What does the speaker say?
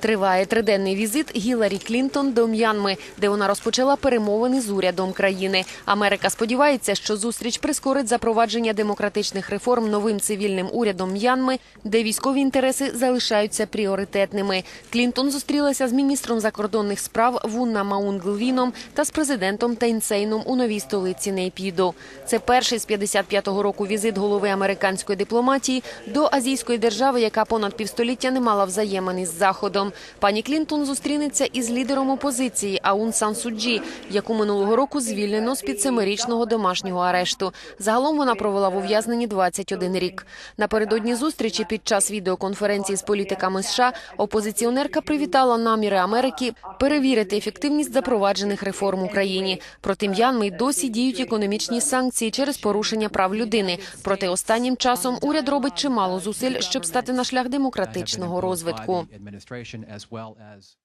Триває триденний візит Гіларі Клінтон до М'янми, де вона розпочала перемовини з урядом країни. Америка сподівається, що зустріч прискорить запровадження демократичних реформ новим цивільним урядом М'янми, де військові інтереси залишаються пріоритетними. Клінтон зустрілася з міністром закордонних справ Вунна Маунглвіном та з президентом Тейнсейном у новій столиці Нейпідо. Це перший з 55-го року візит голови американської дипломатії до азійської держави, яка понад півстоліття не мала взаємин із Заходом. Пані Клінтон зустрінеться із лідером опозиції Аун Сан Суджі, яку минулого року звільнено з під семирічного домашнього арешту. Загалом вона провела в ув'язненні 21 рік. Напередодні зустрічі під час відеоконференції з політиками США опозиціонерка привітала наміри Америки перевірити ефективність запроваджених реформ в Україні. Проти М'янми досі діють економічні санкції через порушення прав людини. Проте останнім часом уряд робить чимало зусиль, щоб стати на шлях демократичного розвитку. as well as